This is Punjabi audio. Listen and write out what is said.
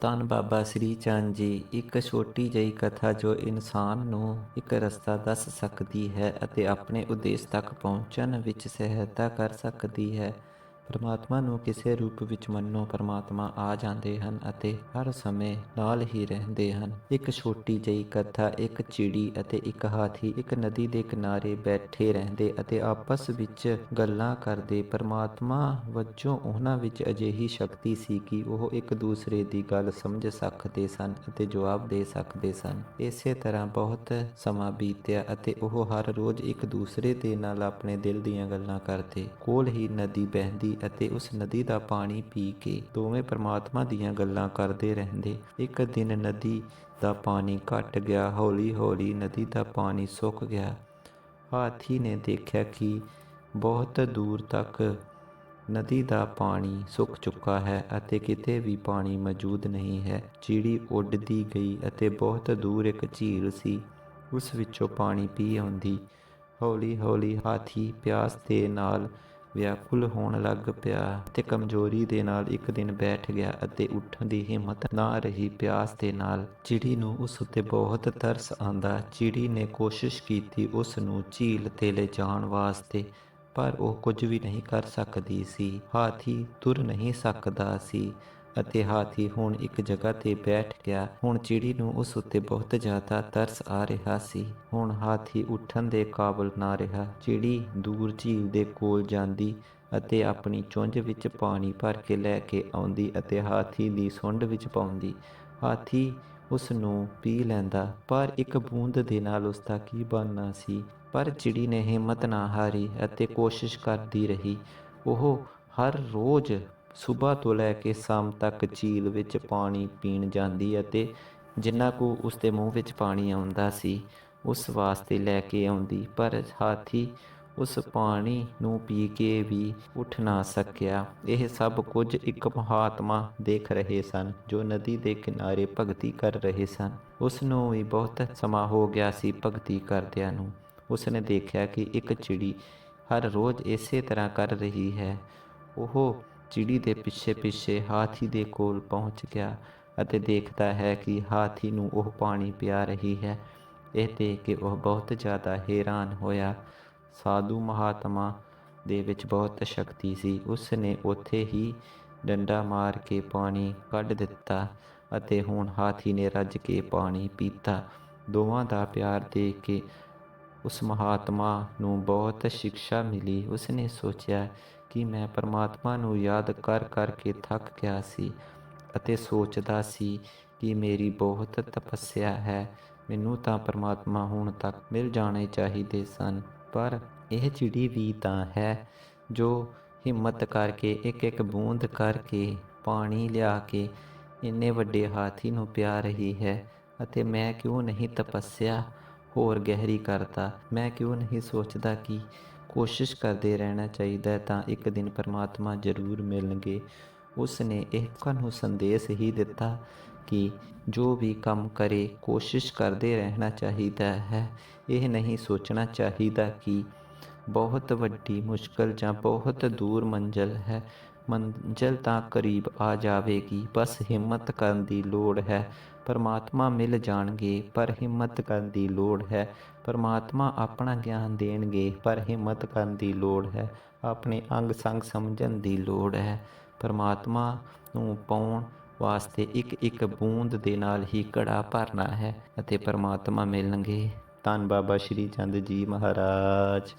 ਧੰਨ ਬਾਬਾ ਸ੍ਰੀ ਚੰਦ ਜੀ, ਇੱਕ ਛੋਟੀ ਜਿਹੀ ਕਥਾ ਜੋ ਇਨਸਾਨ ਨੂੰ ਇੱਕ ਰਸਤਾ ਦੱਸ ਸਕਦੀ ਹੈ ਅਤੇ ਆਪਣੇ ਉਦੇਸ਼ ਤੱਕ ਪਹੁੰਚਣ ਵਿੱਚ ਸਹਾਇਤਾ ਕਰ ਸਕਦੀ ਹੈ। ਪਰਮਾਤਮਾ ਨੂੰ ਕਿਸੇ ਰੂਪ ਵਿੱਚ ਮੰਨੋ, ਪਰਮਾਤਮਾ ਆ ਜਾਂਦੇ ਹਨ ਅਤੇ ਹਰ ਸਮੇਂ ਨਾਲ ਹੀ ਰਹਿੰਦੇ ਹਨ। ਇੱਕ ਛੋਟੀ ਜਿਹੀ ਕਥਾ, ਇੱਕ ਚਿੜੀ ਅਤੇ ਇੱਕ ਹਾਥੀ ਇੱਕ ਨਦੀ ਦੇ ਕਿਨਾਰੇ ਬੈਠੇ ਰਹਿੰਦੇ ਅਤੇ ਆਪਸ ਵਿੱਚ ਗੱਲਾਂ ਕਰਦੇ। ਪਰਮਾਤਮਾ ਵਜੋਂ ਉਹਨਾਂ ਵਿੱਚ ਅਜਿਹੀ ਸ਼ਕਤੀ ਸੀ ਕਿ ਉਹ ਇੱਕ ਦੂਸਰੇ ਦੀ ਗੱਲ ਸਮਝ ਸਕਦੇ ਸਨ ਅਤੇ ਜਵਾਬ ਦੇ ਸਕਦੇ ਸਨ। ਇਸੇ ਤਰ੍ਹਾਂ ਬਹੁਤ ਸਮਾਂ ਬੀਤਿਆ ਅਤੇ ਉਹ ਹਰ ਰੋਜ਼ ਇੱਕ ਦੂਸਰੇ ਦੇ ਨਾਲ ਆਪਣੇ ਦਿਲ ਦੀਆਂ ਗੱਲਾਂ ਕਰਦੇ। ਕੋਲ ਹੀ ਨਦੀ ਬਹਿੰਦੀ ਅਤੇ ਉਸ ਨਦੀ ਦਾ ਪਾਣੀ ਪੀ ਕੇ ਦੋਵੇਂ ਪ੍ਰਮਾਤਮਾ ਦੀਆਂ ਗੱਲਾਂ ਕਰਦੇ ਰਹਿੰਦੇ। ਇੱਕ ਦਿਨ ਨਦੀ ਦਾ ਪਾਣੀ ਘਟ ਗਿਆ ਹੌਲੀ ਹੌਲੀ ਨਦੀ ਦਾ ਪਾਣੀ ਸੁੱਕ ਗਿਆ। ਹਾਥੀ ਨੇ ਦੇਖਿਆ ਕਿ ਬਹੁਤ ਦੂਰ ਤੱਕ ਨਦੀ ਦਾ ਪਾਣੀ ਸੁੱਕ ਚੁੱਕਾ ਹੈ ਅਤੇ ਕਿਤੇ ਵੀ ਪਾਣੀ ਮੌਜੂਦ ਨਹੀਂ ਹੈ। ਚਿੜੀ ਉੱਡਦੀ ਗਈ ਅਤੇ ਬਹੁਤ ਦੂਰ ਇੱਕ ਝੀਲ ਸੀ, ਉਸ ਵਿੱਚੋਂ ਪਾਣੀ ਪੀ ਆਉਂਦੀ। ਹੌਲੀ ਹੌਲੀ ਹਾਥੀ ਪਿਆਸ ਦੇ ਨਾਲ ਵਿਆਕੁਲ ਹੋਣ ਲੱਗ ਪਿਆ ਤੇ ਕਮਜ਼ੋਰੀ ਦੇ ਨਾਲ ਇੱਕ ਦਿਨ ਬੈਠ ਗਿਆ ਅਤੇ ਉੱਠਣ ਦੀ ਹਿੰਮਤ ਨਾ ਰਹੀ ਪਿਆਸ ਦੇ ਨਾਲ। ਚਿੜੀ ਨੂੰ ਉਸ ਉੱਤੇ ਬਹੁਤ ਤਰਸ ਆਂਦਾ ਚਿੜੀ ਨੇ ਕੋਸ਼ਿਸ਼ ਕੀਤੀ ਉਸ ਨੂੰ ਝੀਲ ਤੇ ਲੈ ਜਾਣ ਵਾਸਤੇ, ਪਰ ਉਹ ਕੁਝ ਵੀ ਨਹੀਂ ਕਰ ਸਕਦੀ ਸੀ। ਹਾਥੀ ਤੁਰ ਨਹੀਂ ਸਕਦਾ ਸੀ। ਅਤੇ ਹਾਥੀ ਹੁਣ ਇੱਕ ਜਗ੍ਹਾ ਤੇ ਬੈਠ ਗਿਆ। ਹੁਣ ਚਿੜੀ ਨੂੰ ਉਸ ਉੱਤੇ ਬਹੁਤ ਜ਼ਿਆਦਾ ਤਰਸ ਆ ਰਿਹਾ ਸੀ। ਹੁਣ ਹਾਥੀ ਉੱਠਣ ਦੇ ਕਾਬਲ ਨਾ ਰਿਹਾ। ਚਿੜੀ ਦੂਰ ਝੀਲ ਦੇ ਕੋਲ ਜਾਂਦੀ ਅਤੇ ਆਪਣੀ ਚੁੰਝ ਵਿੱਚ ਪਾਣੀ ਭਰ ਕੇ ਲੈ ਕੇ ਆਉਂਦੀ ਅਤੇ ਹਾਥੀ ਦੀ ਸੁੰਡ ਵਿੱਚ ਪਾਉਂਦੀ। ਹਾਥੀ ਉਸ ਨੂੰ ਪੀ ਲੈਂਦਾ, ਪਰ ਇੱਕ ਬੂੰਦ ਦੇ ਨਾਲ ਉਸ ਦਾ ਕੀ ਬਣਨਾ ਸੀ? ਪਰ ਚਿੜੀ ਨੇ ਹਿੰਮਤ ਨਾ ਹਾਰੀ ਅਤੇ ਕੋਸ਼ਿਸ਼ ਕਰਦੀ ਰਹੀ। ਉਹ ਹਰ ਰੋਜ਼ ਸਵੇਰ ਤੋਂ ਲੈ ਕੇ ਸ਼ਾਮ ਤੱਕ ਝੀਲ ਵਿੱਚ ਪਾਣੀ ਪੀਣ ਜਾਂਦੀ ਅਤੇ ਜਿੰਨਾ ਕੁ ਉਸ ਦੇ ਮੂੰਹ ਵਿੱਚ ਪਾਣੀ ਆਉਂਦਾ ਸੀ, ਉਸ ਵਾਸਤੇ ਲੈ ਕੇ ਆਉਂਦੀ, ਪਰ ਹਾਥੀ ਉਸ ਪਾਣੀ ਨੂੰ ਪੀ ਕੇ ਵੀ ਉੱਠ ਨਾ ਸਕਿਆ। ਇਹ ਸਭ ਕੁਝ ਇੱਕ ਮਹਾਤਮਾ ਦੇਖ ਰਹੇ ਸਨ, ਜੋ ਨਦੀ ਦੇ ਕਿਨਾਰੇ ਭਗਤੀ ਕਰ ਰਹੇ ਸਨ। ਉਸ ਨੂੰ ਵੀ ਬਹੁਤ ਸਮਾਂ ਹੋ ਗਿਆ ਸੀ ਭਗਤੀ ਕਰਦਿਆਂ ਨੂੰ। ਉਸ ਨੇ ਦੇਖਿਆ ਕਿ ਇੱਕ ਚਿੜੀ ਹਰ ਰੋਜ਼ ਇਸੇ ਤਰ੍ਹਾਂ ਕਰ ਰਹੀ ਹੈ। ਉਹ ਚਿੜੀ ਦੇ ਪਿੱਛੇ ਪਿੱਛੇ ਹਾਥੀ ਦੇ ਕੋਲ ਪਹੁੰਚ ਗਿਆ ਅਤੇ ਦੇਖਦਾ ਹੈ ਕਿ ਹਾਥੀ ਨੂੰ ਉਹ ਪਾਣੀ ਪਿਆ ਰਹੀ ਹੈ। ਇਹ ਦੇਖ ਕੇ ਉਹ ਬਹੁਤ ਜ਼ਿਆਦਾ ਹੈਰਾਨ ਹੋਇਆ। ਸਾਧੂ ਮਹਾਤਮਾ ਦੇ ਵਿੱਚ ਬਹੁਤ ਸ਼ਕਤੀ ਸੀ। ਉਸ ਨੇ ਉੱਥੇ ਹੀ ਡੰਡਾ ਮਾਰ ਕੇ ਪਾਣੀ ਕੱਢ ਦਿੱਤਾ ਅਤੇ ਹੁਣ ਹਾਥੀ ਨੇ ਰੱਜ ਕੇ ਪਾਣੀ ਪੀਤਾ। ਦੋਵਾਂ ਦਾ ਪਿਆਰ ਦੇਖ ਕੇ ਉਸ ਮਹਾਤਮਾ ਨੂੰ ਬਹੁਤ ਸਿੱਖਿਆ ਮਿਲੀ। ਉਸਨੇ ਸੋਚਿਆ ਕਿ ਮੈਂ ਪਰਮਾਤਮਾ ਨੂੰ ਯਾਦ ਕਰ ਕਰਕੇ ਥੱਕ ਗਿਆ ਸੀ ਅਤੇ ਸੋਚਦਾ ਸੀ ਕਿ ਮੇਰੀ ਬਹੁਤ ਤਪੱਸਿਆ ਹੈ। ਮੈਨੂੰ ਤਾਂ ਪਰਮਾਤਮਾ ਹੁਣ ਤੱਕ ਮਿਲ ਜਾਣੇ ਚਾਹੀਦੇ ਸਨ, ਪਰ ਇਹ ਚਿੜੀ ਵੀ ਤਾਂ ਹੈ ਜੋ ਹਿੰਮਤ ਕਰਕੇ ਇੱਕ ਇੱਕ ਬੂੰਦ ਕਰਕੇ, ਪਾਣੀ ਲਿਆ ਕੇ ਇੰਨੇ ਵੱਡੇ ਹਾਥੀ ਨੂੰ ਪਿਆ ਰਹੀ ਹੈ ਅਤੇ ਮੈਂ ਕਿਉਂ ਨਹੀਂ ਤਪੱਸਿਆ? ਹੋਰ ਗਹਿਰੀ ਕਰਤਾ। ਮੈਂ ਕਿਉਂ ਨਹੀਂ ਸੋਚਦਾ ਕਿ ਕੋਸ਼ਿਸ਼ ਕਰਦੇ ਰਹਿਣਾ ਚਾਹੀਦਾ ਹੈ ਤਾਂ ਇੱਕ ਦਿਨ ਪਰਮਾਤਮਾ ਜ਼ਰੂਰ ਮਿਲਣਗੇ। ਉਸ ਨੇ ਇੱਕ ਨੂੰ ਸੰਦੇਸ਼ ਹੀ ਦਿੱਤਾ ਕਿ ਜੋ ਵੀ ਕੰਮ ਕਰੇ, ਕੋਸ਼ਿਸ਼ ਕਰਦੇ ਰਹਿਣਾ ਚਾਹੀਦਾ ਹੈ। ਇਹ ਨਹੀਂ ਸੋਚਣਾ ਚਾਹੀਦਾ ਕਿ ਬਹੁਤ ਵੱਡੀ ਮੁਸ਼ਕਲ ਜਾਂ ਬਹੁਤ ਦੂਰ ਮੰਜ਼ਲ ਹੈ। ਮੰਜ਼ਲ ਤਾਂ ਕਰੀਬ ਆ ਜਾਵੇਗੀ, ਬਸ ਹਿੰਮਤ ਕਰਨ ਦੀ ਲੋੜ ਹੈ। ਪਰਮਾਤਮਾ ਮਿਲ ਜਾਣਗੇ, ਪਰ ਹਿੰਮਤ ਕਰਨ ਦੀ ਲੋੜ ਹੈ। ਪਰਮਾਤਮਾ ਆਪਣਾ ਗਿਆਨ ਦੇਣਗੇ, ਪਰ ਹਿੰਮਤ ਕਰਨ ਦੀ ਲੋੜ ਹੈ। ਆਪਣੇ ਅੰਗ ਸੰਗ ਸਮਝਣ ਦੀ ਲੋੜ ਹੈ। ਪਰਮਾਤਮਾ ਨੂੰ ਪਾਉਣ ਵਾਸਤੇ ਇੱਕ ਇੱਕ ਬੂੰਦ ਦੇ ਨਾਲ ਹੀ ਘੜਾ ਭਰਨਾ ਹੈ ਅਤੇ ਪਰਮਾਤਮਾ ਮਿਲਣਗੇ। ਧੰਨ ਬਾਬਾ ਸ਼੍ਰੀ ਚੰਦ ਜੀ ਮਹਾਰਾਜ।